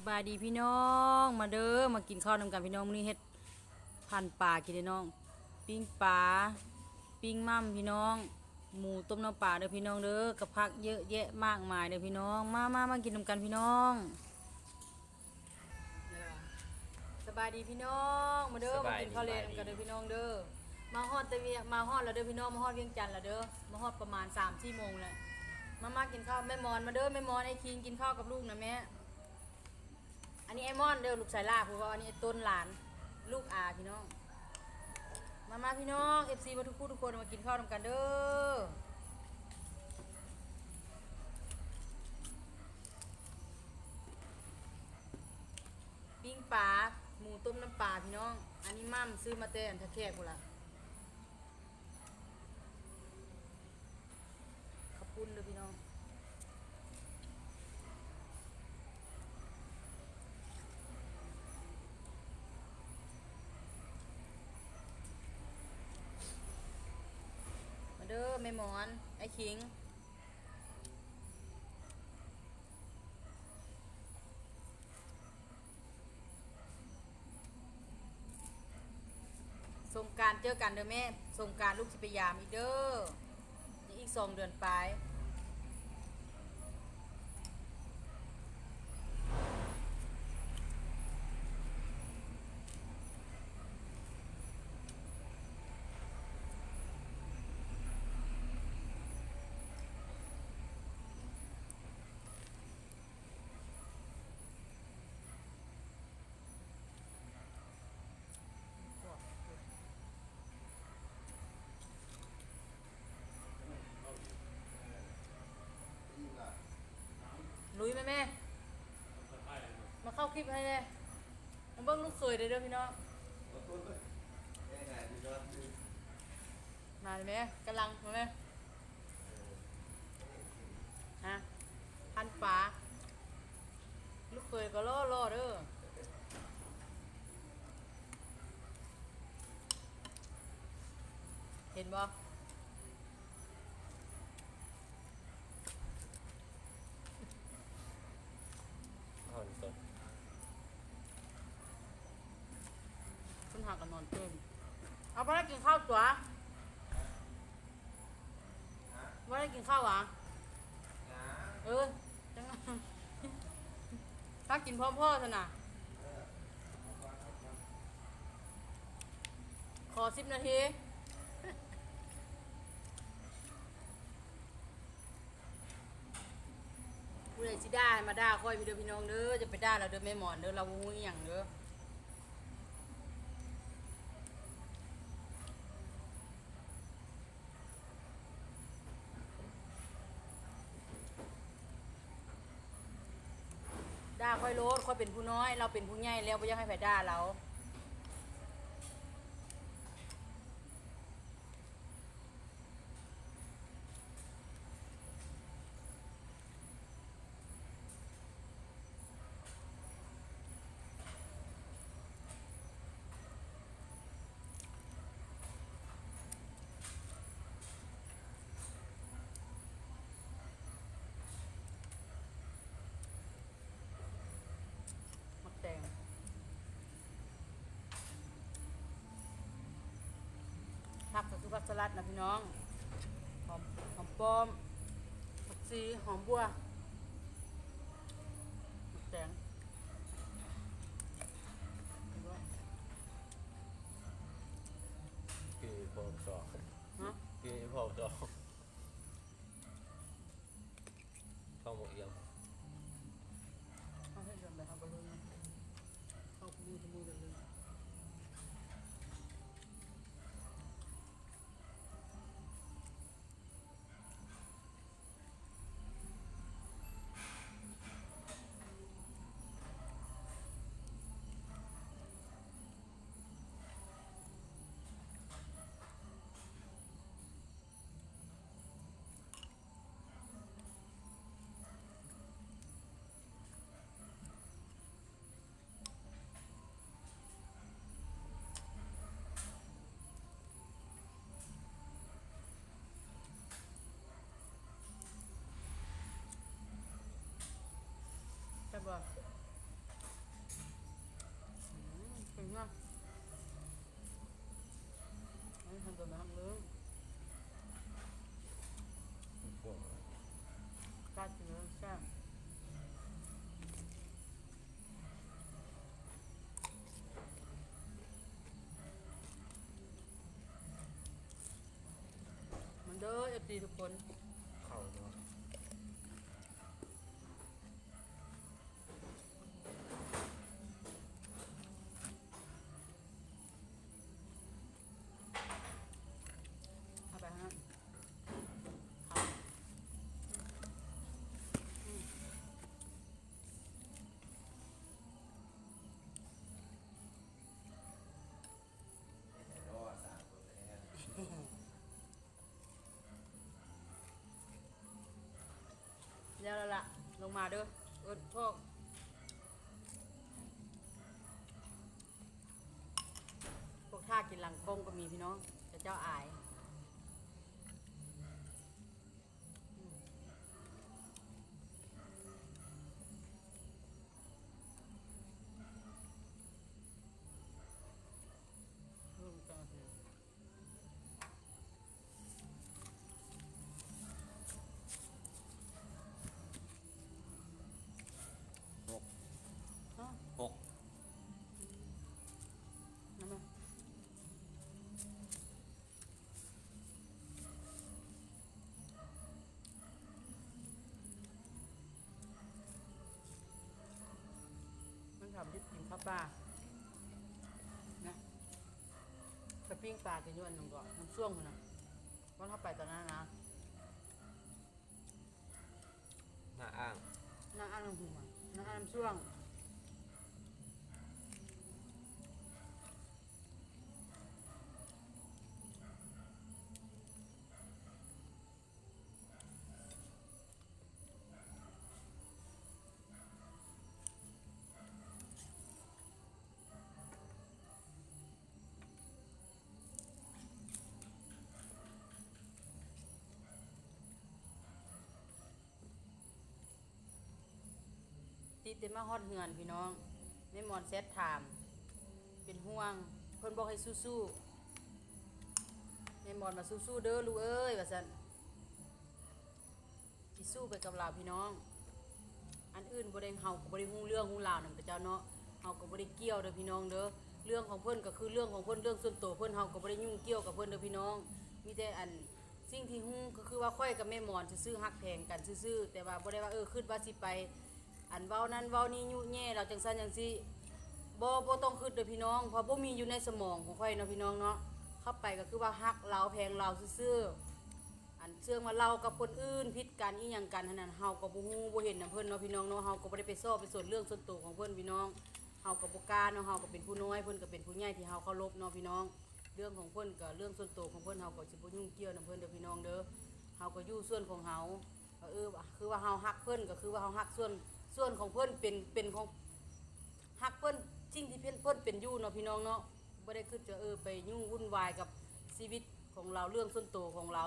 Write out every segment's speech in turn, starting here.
สบายดีพี่น้อง มาเด้อมากินข้าวนำกันพี่น้องมื้อนี้เฮ็ดพันปลากินเด้น้อง ปิ้งปลาปิ้งมั่มพี่น้อง หมูต้มน้ำปลาเด้อพี่น้องเด้อกับผักเยอะแยะมากมายเด้อพี่น้อง มามามากินนำกันพี่น้องสบายดีพี่น้อง มาเด้อมากินข้าวเลนำกันเด้อพี่น้องเด้อมาฮอดตะเวียมาฮอดแล้วเด้อพี่น้องมาฮอดเวียงจันทน์แล้วเด้อมาฮอดประมาณ3 4โมงแล้วมามากินข้าวแม่มอนมาเด้อแม่มอนไอ้คิงกินข้าวกับลูกนะแม่ อันนี้ไอมอนเด้อลูกสายลาเพราะว่าอันนี้ไอ้ต้นหลานลูกอาพี่น้อง มามาพี่น้องเอฟซีมาทุกคู่ทุกคนมากินข้าวนำกันเด้อปิ้งปลาหมูต้มน้ำปลาพี่น้อง อันนี้มั่มซื้อมาเต้นทะแคกกูละขอบคุณเด้อพี่น้อง มาเด้อแม่หมอน ไอ้คิง สงการเจอกันเด้อแม่ สงการลูกสิไปยามอีเด้อนี่อีกสองเดือนไปลาย ลุยไหม แม่ มาเข้าคลิปให้เลยมาเบิ้งลูกเคยเด้อเด้อพี่น้องมาเลยแม่กำลังมาแม่ฮะพันปลาลูกเคยก็ล่อล่อเด้อเห็นบ่ อ่อนสด ฉันหา กันนอนเต้นเอาไปได้กินข้าวตัวว่ได้กินข้าวหวะเออจังถ้ากินพร้อมพ่อเถอะนะขอสิบนาทีผู้ใดสิได้มาด่าค่อยพี่เด้อพี่น้องเด้อจะไปด่าเราเด้อแม่หมอนเด้อเราบ่ฮู้อย่างเด้อ ด่าค่อยโลดค่อยเป็นผู้น้อย เราเป็นผู้ใหญ่แล้วไม่อยากให้ไผด่าเรา มักแตง ผักกับสุผักสลัดนะพี่น้องหอมหอมป้อมผักชีหอมบัวมักแตงคือพอสอกฮะคือพอสอกข้าวหมกเอียง เอาให้เดินไปเอาไปเลยนะเอามือทมือกันเลย จะบอกนะอันนี้ทำตัวนี้พวกกาดเนื้อแซ่บมันเด้อเอฟซีทุกคน เข้าเนาะ เอาไปฮะ แล้วละล่ะ ลงมาเด้อเอิดพวกพวกท่ากินหลังกงก็มีพี่น้องแต่เจ้าอาย ข้าวปลานะไปปิ้งปลากินอยวนหนึ่งก่อนน้ำช่วงมันนะวันเข้าไปตอนนั้นนะหน้าอ้างน้าอ่านน้ำหัวน้าอ่านน้ำช่วง ติดเต็มมาฮอดเหือนพี่น้องไม่มอนเซตถาม เป็นห่วง เพิ่นบอกให้สู้ๆไม่มอนมาสู้ๆเด้อลูกเอ้ยว่าซั่นสิสู้ไปกับเราพี่น้อง อันอื่นบ่ได้เฮาก็บ่ได้ฮู้เรื่องฮู้ราวนั่นพระเจ้าเนาะเฮาก็บ่ได้เกี่ยวเด้อพี่น้องเด้อเรื่องของเพิ่นก็คือเรื่องของเพิ่นเรื่องส่วนตัวเพิ่นเฮาก็บ่ได้ยุ่งเกี่ยวกับเพิ่นเด้อพี่น้อง มีแต่อันสิ่งที่ฮู้ก็คือว่าค่อยกับแม่หมอนซื่อๆฮักแพงกันซื่อๆแต่ว่าบ่ได้ว่าเออคิดว่าสิไป อันเว้านั้นเว้านี้ยุแย่เราจังซั่นจังซี่บ่บ่ต้องคิดเด้อพี่น้องเพราะบ่มีอยู่ในสมองของข่อยเนาะพี่น้องเนาะเข้าไปก็คือว่าฮักเราแพงเราซื่อๆอันเชื่องว่าเรากับคนอื่นผิดกันอีหยังกันเท่านั้นเฮาก็บ่ฮู้บ่เห็นนำเพิ่นเนาะพี่น้องเนาะเฮาก็บ่ได้ไปซ้อไปส่วนเรื่องส่วนตัวของเพิ่นพี่น้องเฮาก็บ่กล้าเนาะเฮาก็เป็นผู้น้อยเพิ่นก็เป็นผู้ใหญ่ที่เฮาเคารพเนาะพี่น้อง เรื่องของเพิ่นก็เรื่องส่วนตัวของเพิ่นเฮาก็สิบ่ยุ่งเกี่ยวนำเพิ่นเด้อพี่น้องเด้อเฮาก็อยู่ส่วนของเฮาเออคือว่าเฮาฮักเพิ่นก็คือว่าเฮาฮักส่วน ส่วนของเพื่อนเป็นเป็นของฮักเพื่อนสิ่งที่เพื่อนเพื่อนเป็นอยู่เนาะพี่น้องเนาะไม่ได้คือจะเออไปยุ่งวุ่นวายกับชีวิตของเราเรื่องส่วนตัวของเรา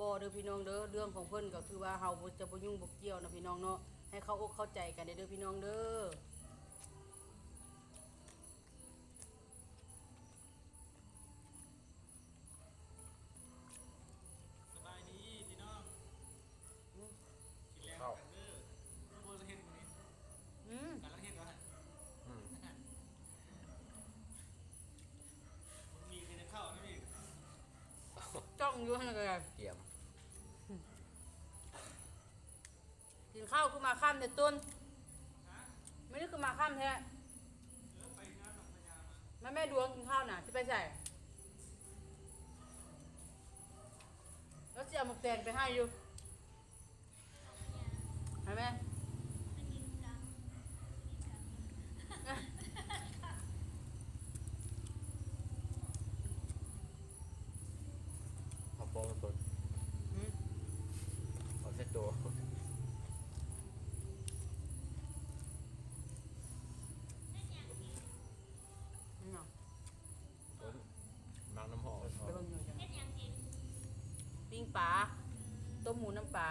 บอเด้อพี่น้องเด้อเรื่องของเพื่อนก็คือว่าเฮาจะบ่ยุ่งบ่เกี่ยวเนาะพี่น้องเนาะให้เขาอกเข้าใจกันเด้อพี่น้องเด้อ สบายดีพี่น้องกินแล้ว เข้า กันเด้อโบจะเห็นคนนี้ อืม กันแล้วเห็นว่า อืม มีคือจะเข้าไม่มี จ้ องอยู่หั่นก็ได้เกี่ยมกินข้าวคือมาข้ามแต่ต้นไม่ได้คือมาข้ามแท้แม่แม่ดวงกินข้าวน่ะที่ไปใส่แล้วจะเอาหมกแตงไปให้อยู่เห็นไหม ปลาต้มหมูน้ำปลา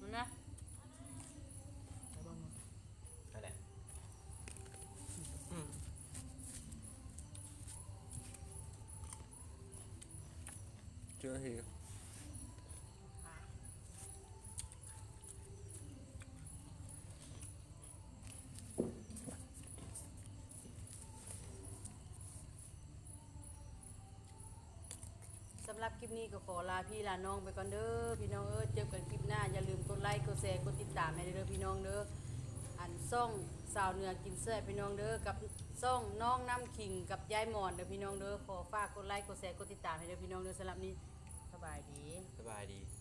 มันนะยเจอเหรอ หรับคลิปนี้ก็ขอลาพี่ลาน้องไปก่อนเด้อพี่น้องเออเจอกันคลิปหน้าอย่าลืมกดไลค์กดแชร์กดติดตามให้เด้อพี่น้องเด้ออันซ่องสาวเหนือกินเสื้อพี่น้องเด้อกับซ่องน้องน้ำขิงกับยายหมอนเด้อพี่น้องเด้อขอฝากกดไลค์กดแชร์กดติดตามให้เด้อพี่น้องเด้อสำหรับนี้สบายดี สบายดี